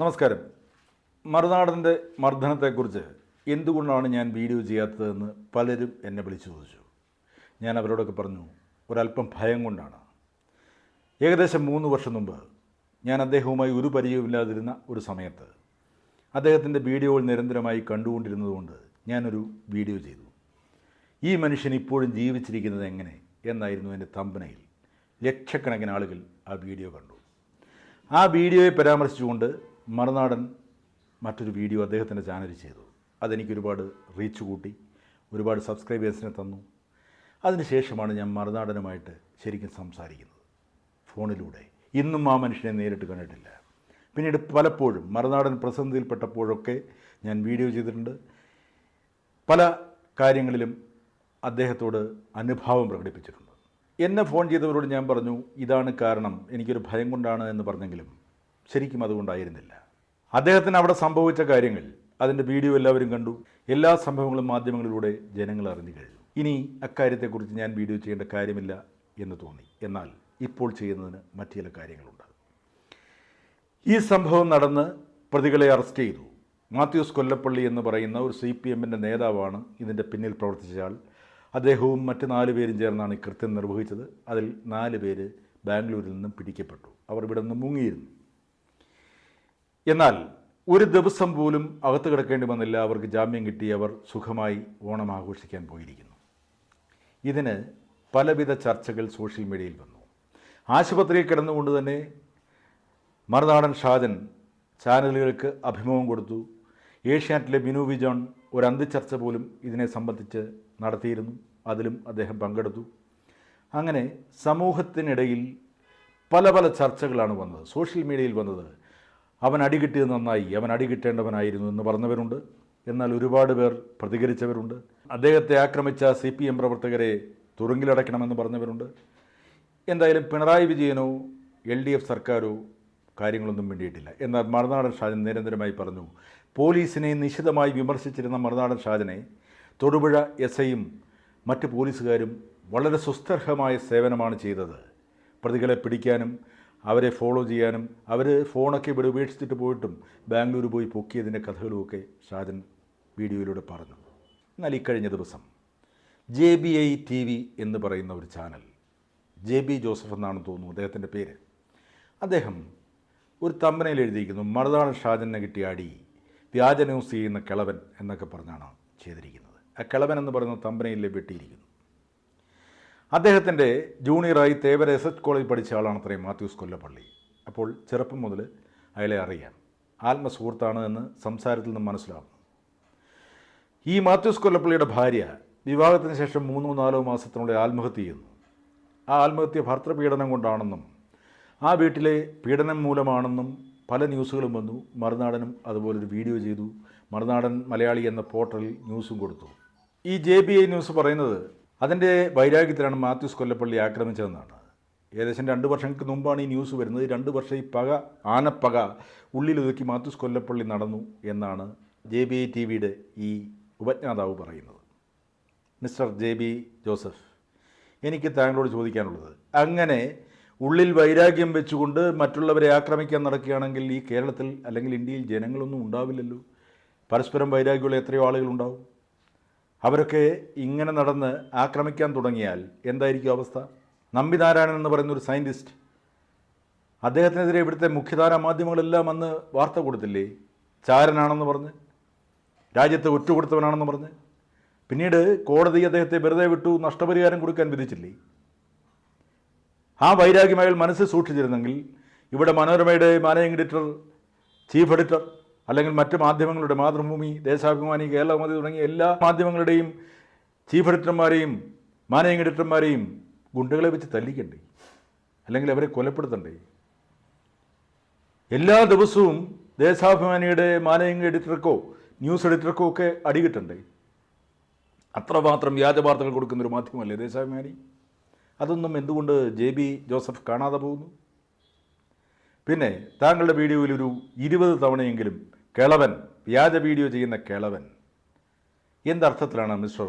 നമസ്കാരം. മറുനാടന്റെ മർദ്ദനത്തെക്കുറിച്ച് എന്തുകൊണ്ടാണ് ഞാൻ വീഡിയോ ചെയ്യാത്തതെന്ന് പലരും എന്നെ വിളിച്ചു ചോദിച്ചു. ഞാൻ അവരോടൊക്കെ പറഞ്ഞു ഒരല്പം ഭയം കൊണ്ടാണ്. ഏകദേശം മൂന്ന് വർഷം മുമ്പ് ഞാൻ അദ്ദേഹവുമായി ഒരു പരിചയമില്ലാതിരുന്ന ഒരു സമയത്ത് അദ്ദേഹത്തിന്റെ വീഡിയോകൾ നിരന്തരമായി കണ്ടുകൊണ്ടിരുന്നതുകൊണ്ട് ഞാനൊരു വീഡിയോ ചെയ്തു. ഈ മനുഷ്യൻ ഇപ്പോഴും ജീവിച്ചിരിക്കുന്നത് എങ്ങനെ എന്നായിരുന്നു എന്റെ തമ്പനയിൽ ലക്ഷക്കണക്കിന് ആളുകൾ ആ വീഡിയോ കണ്ടു. ആ വീഡിയോയെ പരാമർശിച്ചുകൊണ്ട് മറുനാടൻ മറ്റൊരു വീഡിയോ അദ്ദേഹത്തിന്റെ ചാനലിൽ ചെയ്തു. അതെനിക്കൊരുപാട് റീച്ച് കൂട്ടി ഒരുപാട് സബ്സ്ക്രൈബേഴ്സിനെ തന്നു. അതിനുശേഷമാണ് ഞാൻ മറുനാടനുമായിട്ട് ശരിക്കും സംസാരിക്കുന്നത്. ഫോണിലൂടെ. ഇന്നും ആ മനുഷ്യനെ നേരിട്ട് കണ്ടിട്ടില്ല. പിന്നീട് പലപ്പോഴും മറുനാടൻ പ്രതിസന്ധിയിൽപ്പെട്ടപ്പോഴൊക്കെ ഞാൻ വീഡിയോ ചെയ്തിട്ടുണ്ട്. പല കാര്യങ്ങളിലും അദ്ദേഹത്തോട് അനുഭാവം പ്രകടിപ്പിച്ചിട്ടുണ്ട്. എന്നെ ഫോൺ ചെയ്തവരോട് ഞാൻ പറഞ്ഞു ഇതാണ് കാരണം. എനിക്കൊരു ഭയം കൊണ്ടാണ് എന്ന് പറഞ്ഞെങ്കിലും ശരിക്കും അതുകൊണ്ടായിരുന്നില്ല. അദ്ദേഹത്തിന് അവിടെ സംഭവിച്ച കാര്യങ്ങൾ അതിന്റെ വീഡിയോ എല്ലാവരും കണ്ടു. എല്ലാ സംഭവങ്ങളും മാധ്യമങ്ങളിലൂടെ ജനങ്ങൾ അറിഞ്ഞു കഴിഞ്ഞു. ഇനി അക്കാര്യത്തെക്കുറിച്ച് ഞാൻ വീഡിയോ ചെയ്യേണ്ട കാര്യമില്ല എന്ന് തോന്നി. എന്നാൽ ഇപ്പോൾ ചെയ്യുന്നതിന് മറ്റു ചില കാര്യങ്ങളുണ്ട്. ഈ സംഭവം നടന്ന് പ്രതികളെ അറസ്റ്റ് ചെയ്തു. മാത്യൂസ് കൊല്ലപ്പള്ളി എന്ന് പറയുന്ന ഒരു സി പി എമ്മിന്റെ നേതാവാണ് ഇതിന്റെ പിന്നിൽ പ്രവർത്തിച്ചയാൾ. അദ്ദേഹവും മറ്റ് നാല് പേരും ചേർന്നാണ് ഈ കൃത്യം നിർവഹിച്ചത്. അതിൽ നാല് പേര് ബാംഗ്ലൂരിൽ നിന്നും പിടിക്കപ്പെട്ടു. അവർ ഇവിടെ നിന്ന് മുങ്ങിയിരുന്നു. എന്നാൽ ഒരു ദിവസം പോലും അകത്ത് കിടക്കേണ്ടി വന്നില്ല അവർക്ക് ജാമ്യം കിട്ടി അവർ സുഖമായി ഓണം ആഘോഷിക്കാൻ പോയിരിക്കുന്നു. ഇതിന് പലവിധ ചർച്ചകൾ സോഷ്യൽ മീഡിയയിൽ വന്നു. ആശുപത്രിയിൽ കിടന്നുകൊണ്ട് തന്നെ മറുനാടൻ ഷാജൻ ചാനലുകൾക്ക് അഭിമുഖം കൊടുത്തു. ഏഷ്യാനെറ്റിലെ ബിനു വിജോൺ ഒരു അന്തിച്ചർച്ച പോലും ഇതിനെ സംബന്ധിച്ച് നടത്തിയിരുന്നു. അതിലും അദ്ദേഹം പങ്കെടുത്തു. അങ്ങനെ സമൂഹത്തിനിടയിൽ പല പല ചർച്ചകളാണ് വന്നത്. സോഷ്യൽ മീഡിയയിൽ വന്നത്. അവൻ അടികിട്ടിയത് നന്നായി അവൻ അടികിട്ടേണ്ടവനായിരുന്നു എന്ന് പറഞ്ഞവരുണ്ട്. എന്നാൽ ഒരുപാട് പേർ പ്രതികരിച്ചവരുണ്ട്. അദ്ദേഹത്തെ ആക്രമിച്ച സി പി എം പ്രവർത്തകരെ തുറങ്കിലടയ്ക്കണമെന്ന് പറഞ്ഞവരുണ്ട്. എന്തായാലും പിണറായി വിജയനോ എൽ ഡി എഫ് സർക്കാരോ കാര്യങ്ങളൊന്നും വേണ്ടിയിട്ടില്ല എന്നാൽ മറുനാടൻ ഷാജൻ നിരന്തരമായി പറഞ്ഞു പോലീസിനെ നിശിതമായി വിമർശിച്ചിരുന്ന മറുനാടൻ ഷാജനെ തൊടുപുഴ എസ് ഐയും മറ്റ് പോലീസുകാരും വളരെ സുസ്ഥർഹമായ സേവനമാണ് ചെയ്തത്. പ്രതികളെ പിടിക്കാനും അവരെ ഫോളോ ചെയ്യാനും അവർ ഫോണൊക്കെ ഇവിടെ ഉപേക്ഷിച്ചിട്ട് പോയിട്ടും ബാംഗ്ലൂർ പോയി പൊക്കിയതിന്റെ കഥകളുമൊക്കെ ഷാജൻ വീഡിയോയിലൂടെ പറഞ്ഞു. എന്നാൽ ഇക്കഴിഞ്ഞ ദിവസം J B I T V എന്ന് പറയുന്ന ഒരു ചാനൽ ജെ ബി ജോസഫ് എന്നാണ് തോന്നുന്നു അദ്ദേഹത്തിന്റെ പേര് അദ്ദേഹം ഒരു തമ്പനയിൽ എഴുതിയിരിക്കുന്നു മറുതാണ് ഷാജനെ കിട്ടിയ അടി വ്യാജ ന്യൂസ് ചെയ്യുന്ന കിളവൻ എന്നൊക്കെ പറഞ്ഞാണ് ചെയ്തിരിക്കുന്നത്. ആ കിളവൻ എന്ന് പറയുന്ന തമ്പനയിൽ വെട്ടിയിരിക്കുന്നു. അദ്ദേഹത്തിന്റെ ജൂനിയറായി തേവര എസ് എച്ച് കോളേജിൽ പഠിച്ച ആളാണ് അത്രയും മാത്യൂസ് കൊല്ലപ്പള്ളി. അപ്പോൾ ചെറുപ്പം മുതൽ അയാളെ അറിയാം. ആത്മസുഹൃത്താണ് എന്ന് സംസാരത്തിൽ നിന്ന് മനസ്സിലാവും ഈ മാത്യൂസ് കൊല്ലപ്പള്ളിയുടെ ഭാര്യ വിവാഹത്തിന് ശേഷം മൂന്നോ നാലോ മാസത്തിനുള്ളിൽ ആത്മഹത്യ ചെയ്യുന്നു. ആ ആത്മഹത്യ ഭർത്തൃപീഡനം കൊണ്ടാണെന്നും ആ വീട്ടിലെ പീഡനം മൂലമാണെന്നും പല ന്യൂസുകളും വന്നു. മറുനാടനും അതുപോലൊരു വീഡിയോ ചെയ്തു. മറുനാടൻ മലയാളി എന്ന പോർട്ടലിൽ ന്യൂസും കൊടുത്തു. ഈ ജെ ബി ഐ ന്യൂസ് പറയുന്നത് അതിന്റെ വൈരാഗ്യത്തിലാണ് മാത്യൂസ് കൊല്ലപ്പള്ളി ആക്രമിച്ചതെന്നാണ്. ഏകദേശം രണ്ട് വർഷങ്ങൾക്ക് മുമ്പാണ് ഈ ന്യൂസ് വരുന്നത്. രണ്ട് വർഷം ഈ പക ആനപ്പക ഉള്ളിലൊതുക്കി മാത്യൂസ് കൊല്ലപ്പള്ളി നടന്നു എന്നാണ് ജെ ബി ടി വിയുടെ ഈ ഉപജ്ഞാതാവ് പറയുന്നത്. മിസ്റ്റർ ജെ ബി ജോസഫ് എനിക്ക് താങ്കളോട് ചോദിക്കാനുള്ളത്. അങ്ങനെ ഉള്ളിൽ വൈരാഗ്യം വെച്ചുകൊണ്ട് മറ്റുള്ളവരെ ആക്രമിക്കാൻ നടക്കുകയാണെങ്കിൽ ഈ കേരളത്തിൽ അല്ലെങ്കിൽ ഇന്ത്യയിൽ ജനങ്ങളൊന്നും ഉണ്ടാവില്ലല്ലോ. പരസ്പരം വൈരാഗ്യമുള്ള എത്രയോ ആളുകളുണ്ടാവും. അവരൊക്കെ ഇങ്ങനെ നടന്ന് ആക്രമിക്കാൻ തുടങ്ങിയാൽ എന്തായിരിക്കും അവസ്ഥ? നമ്പിനാരായണൻ എന്ന് പറയുന്ന ഒരു സയന്റിസ്റ്റ് അദ്ദേഹത്തിനെതിരെ ഇവിടുത്തെ മുഖ്യധാര മാധ്യമങ്ങളെല്ലാം അന്ന് വാർത്ത കൊടുത്തില്ലേ? ചാരനാണെന്ന് പറഞ്ഞ് രാജ്യത്തെ ഒറ്റുകൊടുത്തവനാണെന്ന് പറഞ്ഞ്. പിന്നീട് കോടതി അദ്ദേഹത്തെ വെറുതെ വിട്ടു നഷ്ടപരിഹാരം കൊടുക്കാൻ വിധിച്ചില്ലേ? ആ വൈരാഗ്യം മനസ്സ് സൂക്ഷിച്ചിരുന്നെങ്കിൽ ഇവിടെ മനോരമയുടെ മാനേജിംഗ് എഡിറ്റർ ചീഫ് എഡിറ്റർ അല്ലെങ്കിൽ മറ്റ് മാധ്യമങ്ങളുടെ മാതൃഭൂമി ദേശാഭിമാനി കേരളമതി തുടങ്ങിയ എല്ലാ മാധ്യമങ്ങളുടെയും ചീഫ് എഡിറ്റർമാരെയും മാനേജിംഗ് എഡിറ്റർമാരെയും ഗുണ്ടകളെ വെച്ച് തല്ലിക്കണ്ടേ? അല്ലെങ്കിൽ അവരെ കൊലപ്പെടുത്തണ്ടേ? എല്ലാ ദിവസവും ദേശാഭിമാനിയുടെ മാനേജിംഗ് എഡിറ്റർക്കോ ന്യൂസ് എഡിറ്റർക്കോ ഒക്കെ അടികിട്ടണ്ടേ? അത്രമാത്രം വ്യാജ വാർത്തകൾ കൊടുക്കുന്ന ഒരു മാധ്യമമല്ലേ ദേശാഭിമാനി? അതൊന്നും എന്തുകൊണ്ട് ജെ ബി ജോസഫ് കാണാതെ പോകുന്നു? പിന്നെ താങ്കളുടെ വീഡിയോയിൽ ഒരു ഇരുപത് തവണയെങ്കിലും കിളവൻ വ്യാജ വീഡിയോ ചെയ്യുന്ന കേളവൻ. എന്തർത്ഥത്തിലാണ് മിസ്റ്റർ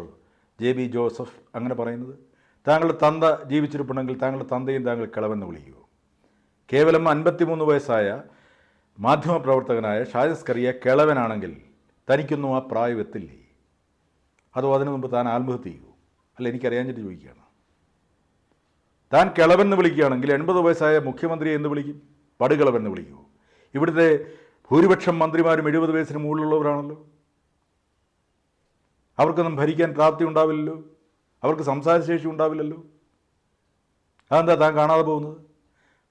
ജെ ബി ജോസഫ് അങ്ങനെ പറയുന്നത്? താങ്കളുടെ തന്ത ജീവിച്ചിരിപ്പുണ്ടെങ്കിൽ താങ്കളുടെ തന്തയും താങ്കൾ കിളവെന്ന് വിളിക്കുമോ കേവലം അൻപത്തിമൂന്ന് വയസ്സായ മാധ്യമപ്രവർത്തകനായ ഷാജസ് കറിയ കിളവനാണെങ്കിൽ തനിക്കൊന്നും ആ പ്രായം എത്തില്ലേ അതോ അതിനു മുമ്പ് താൻ ആത്മഹത്യ ചെയ്യൂ അല്ല എനിക്കറിയാഞ്ഞിട്ട് ചോദിക്കുകയാണ്. താൻ കിളവെന്ന് വിളിക്കുകയാണെങ്കിൽ എൺപത് വയസ്സായ മുഖ്യമന്ത്രിയെ എന്ന് വിളിക്കും പടുകിളവെന്ന് വിളിക്കുമോ ഇവിടുത്തെ ഭൂരിപക്ഷം മന്ത്രിമാരും എഴുപത് വയസ്സിന് മുകളിലുള്ളവരാണല്ലോ. അവർക്കൊന്നും ഭരിക്കാൻ പ്രാപ്തി ഉണ്ടാവില്ലല്ലോ. അവർക്ക് സംസാരശേഷി ഉണ്ടാവില്ലല്ലോ. അതെന്താ താൻ കാണാതെ പോകുന്നത്?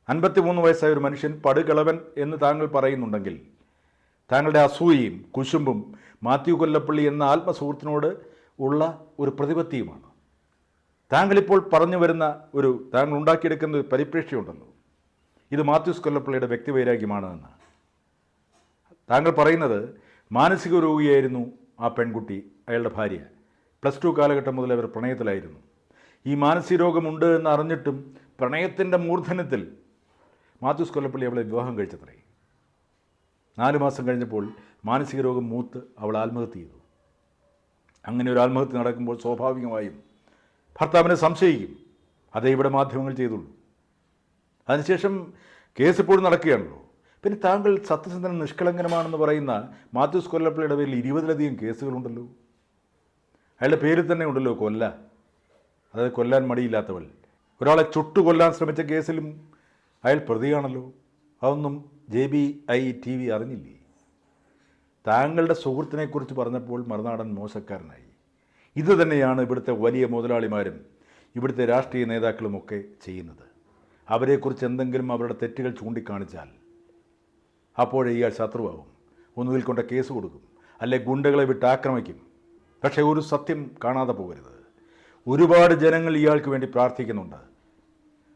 അൻപത്തി മൂന്ന് വയസ്സായ ഒരു മനുഷ്യൻ പടുകിളവൻ എന്ന് താങ്കൾ പറയുന്നുണ്ടെങ്കിൽ താങ്കളുടെ അസൂയയും കുശുമ്പും മാത്യു കൊല്ലപ്പള്ളി എന്ന ആത്മസുഹൃത്തിനോട് ഉള്ള ഒരു പ്രതിപത്തിയുമാണ്. താങ്കളിപ്പോൾ പറഞ്ഞു വരുന്ന ഒരു താങ്കൾ ഉണ്ടാക്കിയെടുക്കുന്ന ഒരു പരിപ്രേക്ഷ്യമുണ്ടല്ലോ ഇത് മാത്യൂസ് കൊല്ലപ്പള്ളിയുടെ വ്യക്തിവൈരാഗ്യമാണ് എന്ന് താങ്കൾ പറയുന്നത് മാനസിക രോഗിയായിരുന്നു ആ പെൺകുട്ടി അയാളുടെ ഭാര്യ. പ്ലസ് ടു കാലഘട്ടം മുതൽ അവർ പ്രണയത്തിലായിരുന്നു. ഈ മാനസിക രോഗമുണ്ട് എന്ന് അറിഞ്ഞിട്ടും പ്രണയത്തിന്റെ മൂർധനത്തിൽ മാത്യൂസ് കൊല്ലപ്പള്ളി അവളെ വിവാഹം കഴിച്ചത്രേ. നാല് മാസം കഴിഞ്ഞപ്പോൾ മാനസിക രോഗം മൂത്ത് അവൾ ആത്മഹത്യ ചെയ്തു. അങ്ങനെ ഒരു ആത്മഹത്യ നടക്കുമ്പോൾ സ്വാഭാവികമായും ഭർത്താവിനെ സംശയിക്കും. അതേ ഇവിടെ മാധ്യമങ്ങൾ ചെയ്തുള്ളൂ. അതിനുശേഷം കേസ് ഇപ്പോഴും നടക്കുകയാണല്ലോ. പിന്നെ താങ്കൾ സത്യസന്ധന നിഷ്കളങ്കനമാണെന്ന് പറയുന്ന മാത്യൂസ് കൊല്ലപ്പള്ളിയുടെ പേരിൽ ഇരുപതിലധികം കേസുകളുണ്ടല്ലോ. അയാളുടെ പേരിൽ തന്നെ ഉണ്ടല്ലോ കൊല്ല. അതായത് കൊല്ലാൻ മടിയില്ലാത്തവൾ. ഒരാളെ ചുട്ടു കൊല്ലാൻ ശ്രമിച്ച കേസിലും അയാൾ പ്രതിയാണല്ലോ. അതൊന്നും J B I T V അറിഞ്ഞില്ലേ? താങ്കളുടെ സുഹൃത്തിനെക്കുറിച്ച് പറഞ്ഞപ്പോൾ മറുനാടൻ മോശക്കാരനായി. ഇത് തന്നെയാണ് ഇവിടുത്തെ വലിയ മുതലാളിമാരും ഇവിടുത്തെ രാഷ്ട്രീയ നേതാക്കളുമൊക്കെ ചെയ്യുന്നത്. അവരെക്കുറിച്ച് എന്തെങ്കിലും അവരുടെ തെറ്റുകൾ ചൂണ്ടിക്കാണിച്ചാൽ അപ്പോഴേ ഇയാൾ ശത്രുവാകും. ഒന്നുകിൽ കൊണ്ട് കേസ് കൊടുക്കും അല്ലെ ഗുണ്ടകളെ വിട്ട് ആക്രമിക്കും. പക്ഷേ ഒരു സത്യം കാണാതെ പോകരുത്. ഒരുപാട് ജനങ്ങൾ ഇയാൾക്ക് വേണ്ടി പ്രാർത്ഥിക്കുന്നുണ്ട്.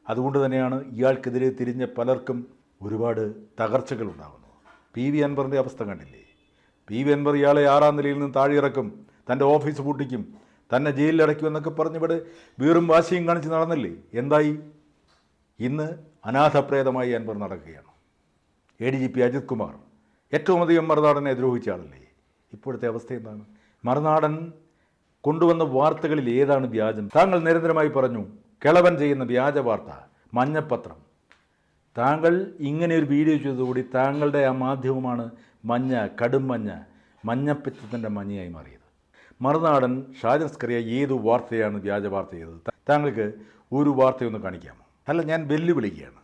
അതുകൊണ്ട് തന്നെയാണ് ഇയാൾക്കെതിരെ തിരിഞ്ഞ പലർക്കും ഒരുപാട് തകർച്ചകൾ ഉണ്ടാകുന്നു. പി വി അൻവറിന്റെ അവസ്ഥ കണ്ടില്ലേ? പി വി അൻവർ ഇയാളെ ആറാം നിലയിൽ നിന്ന് താഴെയിറക്കും തന്റെ ഓഫീസ് പൂട്ടിക്കും തന്നെ ജയിലിലടയ്ക്കും എന്നൊക്കെ പറഞ്ഞിവിടെ വീറും വാശിയും കാണിച്ച് നടന്നില്ലേ? എന്തായി? ഇന്ന് അനാഥപ്രേതമായി അൻവർ നടക്കുകയാണ്. A D G P Ajith Kumar ഏറ്റവും അധികം മറുനാടനെ ദ്രോഹിച്ച ആളല്ലേ? ഇപ്പോഴത്തെ അവസ്ഥ എന്താണ്? മറുനാടൻ കൊണ്ടുവന്ന വാർത്തകളിൽ ഏതാണ് വ്യാജം? താങ്കൾ നിരന്തരമായി പറഞ്ഞു കിളവൻ ചെയ്യുന്ന വ്യാജ വാർത്ത മഞ്ഞപ്പത്രം. താങ്കൾ ഇങ്ങനെ ഒരു വീഡിയോ ചെയ്തുകൂടി താങ്കളുടെ ആ മാധ്യമമാണ് മഞ്ഞ കടും മഞ്ഞ മഞ്ഞപ്പിത്തത്തിന്റെ മഞ്ഞയായി മാറിയത്. മറുനാടൻ ഷാജസ്കറിയ ഏത് വാർത്തയാണ് വ്യാജ വാർത്ത ചെയ്തത്? താങ്കൾക്ക് ഒരു വാർത്തയൊന്ന് കാണിക്കാമോ? അല്ല ഞാൻ വെല്ലുവിളിക്കുകയാണ്.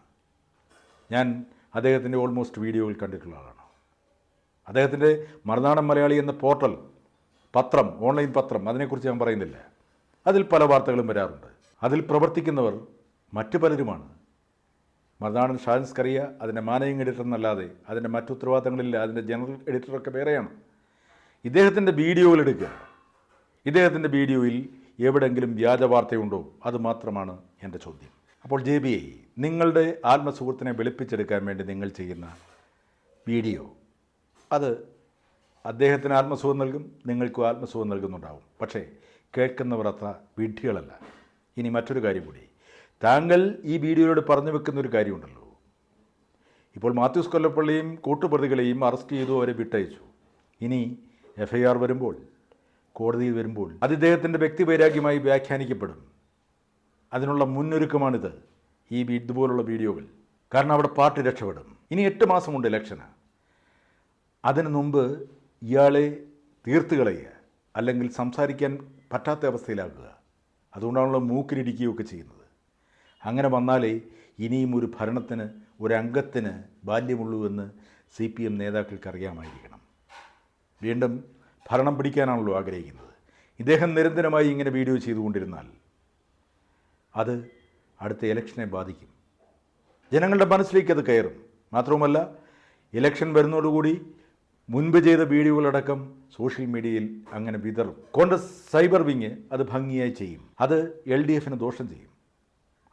ഞാൻ അദ്ദേഹത്തിന്റെ ഓൾമോസ്റ്റ് വീഡിയോയിൽ കണ്ടിട്ടുള്ള ആളാണ്. അദ്ദേഹത്തിന്റെ മറുനാടൻ മലയാളി എന്ന പോർട്ടൽ പത്രം ഓൺലൈൻ പത്രം അതിനെക്കുറിച്ച് ഞാൻ പറയുന്നില്ല. അതിൽ പല വാർത്തകളും വരാറുണ്ട്. അതിൽ പ്രവർത്തിക്കുന്നവർ മറ്റു പലരുമാണ്. മറുനാടൻ ഷാൻസ് കറിയ അതിന്റെ മാനേജിങ് എഡിറ്റർ എന്നല്ലാതെ അതിന്റെ മറ്റു ഉത്തരവാദിത്തങ്ങളില്ല അതിന്റെ ജനറൽ എഡിറ്ററൊക്കെ വേറെയാണ്. ഇദ്ദേഹത്തിന്റെ വീഡിയോയിൽ എടുക്കുക. ഇദ്ദേഹത്തിന്റെ വീഡിയോയിൽ എവിടെയെങ്കിലും വ്യാജ വാർത്തയുണ്ടോ? അത് മാത്രമാണ് എന്റെ ചോദ്യം. അപ്പോൾ ജെ ബി ഐ നിങ്ങളുടെ ആത്മസുഹൃത്തിനെ വെളുപ്പിച്ചെടുക്കാൻ വേണ്ടി നിങ്ങൾ ചെയ്യുന്ന വീഡിയോ അത് അദ്ദേഹത്തിന് ആത്മസുഖം നൽകും നിങ്ങൾക്കും ആത്മസുഖം നൽകുന്നുണ്ടാവും. പക്ഷേ കേൾക്കുന്നവർ അത്ര വിഡ്ഢികളല്ല. ഇനി മറ്റൊരു കാര്യം കൂടി. താങ്കൾ ഈ വീഡിയോയോട് പറഞ്ഞു വെക്കുന്ന ഒരു കാര്യമുണ്ടല്ലോ. ഇപ്പോൾ മാത്യൂസ് കൊല്ലപ്പള്ളിയും കൂട്ടുപ്രതികളെയും അറസ്റ്റ് ചെയ്തു അവരെ വിട്ടയച്ചു. ഇനി എഫ് ഐ ആർ വരുമ്പോൾ കോടതിയിൽ വരുമ്പോൾ അത് ഇദ്ദേഹത്തിന്റെ വ്യക്തിവൈരാഗ്യമായി വ്യാഖ്യാനിക്കപ്പെടും. അതിനുള്ള മുന്നൊരുക്കമാണിത്. ഈ ഇതുപോലുള്ള വീഡിയോകൾ. കാരണം അവിടെ പാർട്ടി രക്ഷപ്പെടും. ഇനി എട്ട് മാസമുണ്ട് ഇലക്ഷന്. അതിനു മുമ്പ് ഇയാളെ തീർത്ത് കളയുക. അല്ലെങ്കിൽ സംസാരിക്കാൻ പറ്റാത്ത അവസ്ഥയിലാക്കുക. അതുകൊണ്ടാണല്ലോ മൂക്കിലിടിക്കുകയൊക്കെ ചെയ്യുന്നത്. അങ്ങനെ വന്നാലേ ഇനിയും ഒരു ഭരണത്തിന് ഒരു ബാല്യമുള്ളൂ എന്ന് സി പി എം നേതാക്കൾക്ക് അറിയാമായിരിക്കണം. വീണ്ടും ഭരണം പിടിക്കാനാണല്ലോ ആഗ്രഹിക്കുന്നത്. ഇദ്ദേഹം നിരന്തരമായി ഇങ്ങനെ വീഡിയോ ചെയ്തുകൊണ്ടിരുന്നാൽ അത് അടുത്ത ഇലക്ഷനെ ബാധിക്കും. ജനങ്ങളുടെ മനസ്സിലേക്ക് അത് കയറും. മാത്രവുമല്ല ഇലക്ഷൻ വരുന്നതോടുകൂടി മുൻപ് ചെയ്ത വീഡിയോകളടക്കം സോഷ്യൽ മീഡിയയിൽ അങ്ങനെ വിതറും. കോൺഗ്രസ് സൈബർ വിങ് അത് ഭംഗിയായി ചെയ്യും. അത് എൽ ഡി എഫിന് ദോഷം ചെയ്യും.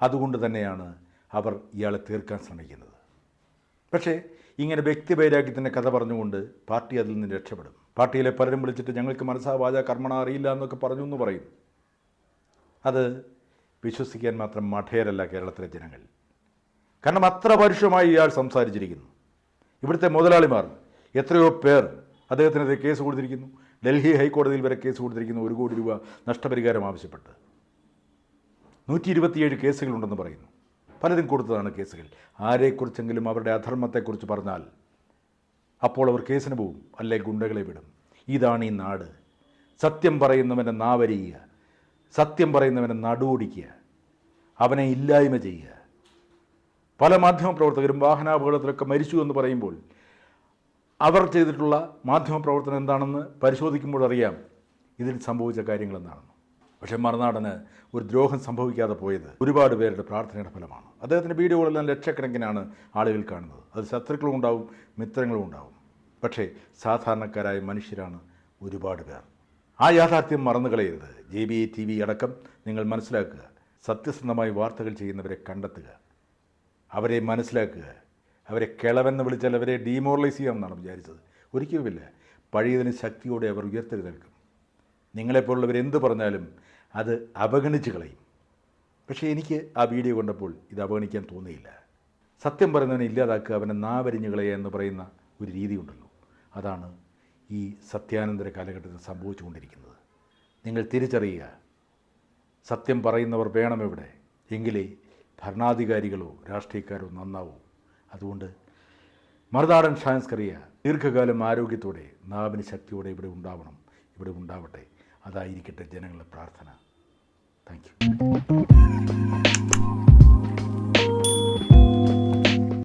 അതുകൊണ്ട് തന്നെയാണ് അവർ ഇയാളെ തീർക്കാൻ ശ്രമിക്കുന്നത്. പക്ഷേ ഇങ്ങനെ വ്യക്തിവൈരാഗ്യത്തിന്റെ കഥ പറഞ്ഞുകൊണ്ട് പാർട്ടി അതിൽ നിന്ന് രക്ഷപ്പെടും. പാർട്ടിയിലെ പലരും വിളിച്ചിട്ട് ഞങ്ങൾക്ക് മനസ്സാവാച കർമ്മണ അറിയില്ല എന്നൊക്കെ പറഞ്ഞു എന്ന് പറയും. അത് വിശ്വസിക്കാൻ മാത്രം മഠേരല്ല കേരളത്തിലെ ജനങ്ങൾ. കാരണം അത്ര പരുഷമായി ഇയാൾ സംസാരിച്ചിരിക്കുന്നു. ഇവിടുത്തെ മുതലാളിമാർ എത്രയോ പേർ അദ്ദേഹത്തിനെതിരെ കേസ് കൊടുത്തിരിക്കുന്നു. ഡൽഹി ഹൈക്കോടതിയിൽ വരെ കേസ് കൊടുത്തിരിക്കുന്നു. ഒരു കോടി രൂപ നഷ്ടപരിഹാരം ആവശ്യപ്പെട്ട്. നൂറ്റി ഇരുപത്തിയേഴ് കേസുകളുണ്ടെന്ന് പറയുന്നു. പലരും കൊടുത്തതാണ് കേസുകൾ. ആരെക്കുറിച്ചെങ്കിലും അവരുടെ അധർമ്മത്തെക്കുറിച്ച് പറഞ്ഞാൽ അപ്പോൾ അവർ കേസിന് പോവും. അല്ലെ ഗുണ്ടകളെ വിടും. ഇതാണ് ഈ നാട്. സത്യം പറയുന്നവന്റെ നാവരിയുക സത്യം പറയുന്നവനെ നടുവടിക്കുക അവനെ ഇല്ലായ്മ ചെയ്യുക. പല മാധ്യമപ്രവർത്തകരും വാഹനാപകടത്തിലൊക്കെ മരിച്ചു എന്ന് പറയുമ്പോൾ അവർ ചെയ്തിട്ടുള്ള മാധ്യമപ്രവർത്തനം എന്താണെന്ന് പരിശോധിക്കുമ്പോൾ അറിയാം ഇതിൽ സംഭവിച്ച കാര്യങ്ങൾ എന്താണെന്ന്. പക്ഷേ മറുനാടന് ഒരു ദ്രോഹം സംഭവിക്കാതെ പോയത് ഒരുപാട് പേരുടെ പ്രാർത്ഥനയുടെ ഫലമാണ്. അദ്ദേഹത്തിന്റെ വീഡിയോകളെല്ലാം ലക്ഷക്കണക്കിനാണ് ആളുകൾ കാണുന്നത്. അത് ശത്രുക്കളും ഉണ്ടാവും മിത്രങ്ങളും ഉണ്ടാവും. പക്ഷേ സാധാരണക്കാരായ മനുഷ്യരാണ് ഒരുപാട് പേർ. ആ യാഥാർത്ഥ്യം മറന്നു കളയരുത് ജെ ബി ടി വി അടക്കം നിങ്ങൾ മനസ്സിലാക്കുക. സത്യസന്ധമായി വാർത്തകൾ ചെയ്യുന്നവരെ കണ്ടെത്തുക. അവരെ മനസ്സിലാക്കുക. അവരെ കിളവെന്ന് വിളിച്ചാൽ അവരെ ഡീമോറലൈസ് ചെയ്യാമെന്നാണ് വിചാരിച്ചത്. ഒരിക്കലുമില്ല. പഴയതിന് ശക്തിയോടെ അവർ ഉയർത്തെഴുന്നേൽക്കും. നിങ്ങളെപ്പോലുള്ളവർ എന്ത് പറഞ്ഞാലും അത് അവഗണിച്ച് കളയും. പക്ഷേ എനിക്ക് ആ വീഡിയോ കണ്ടപ്പോൾ ഇത് അവഗണിക്കാൻ തോന്നിയില്ല. സത്യം പറയുന്നവനെ ഇല്ലാതാക്കുക അവനെ നാവരിഞ്ഞു കളയുക എന്ന് പറയുന്ന ഒരു രീതിയുണ്ടല്ലോ. അതാണ് ഈ സത്യാനന്തര കാലഘട്ടത്തിൽ സംഭവിച്ചുകൊണ്ടിരിക്കുന്നത്. നിങ്ങൾ തിരിച്ചറിയുക. സത്യം പറയുന്നവർ വേണം ഇവിടെ. എങ്കിലേ ഭരണാധികാരികളോ രാഷ്ട്രീയക്കാരോ നന്നാവൂ. അതുകൊണ്ട് മറുനാടൻ ഷാൻസ്കറിയ ദീർഘകാലം ആരോഗ്യത്തോടെ നാവിന് ശക്തിയോടെ ഇവിടെ ഉണ്ടാവണം. ഇവിടെ ഉണ്ടാവട്ടെ. അതായിരിക്കട്ടെ ജനങ്ങളുടെ പ്രാർത്ഥന. താങ്ക്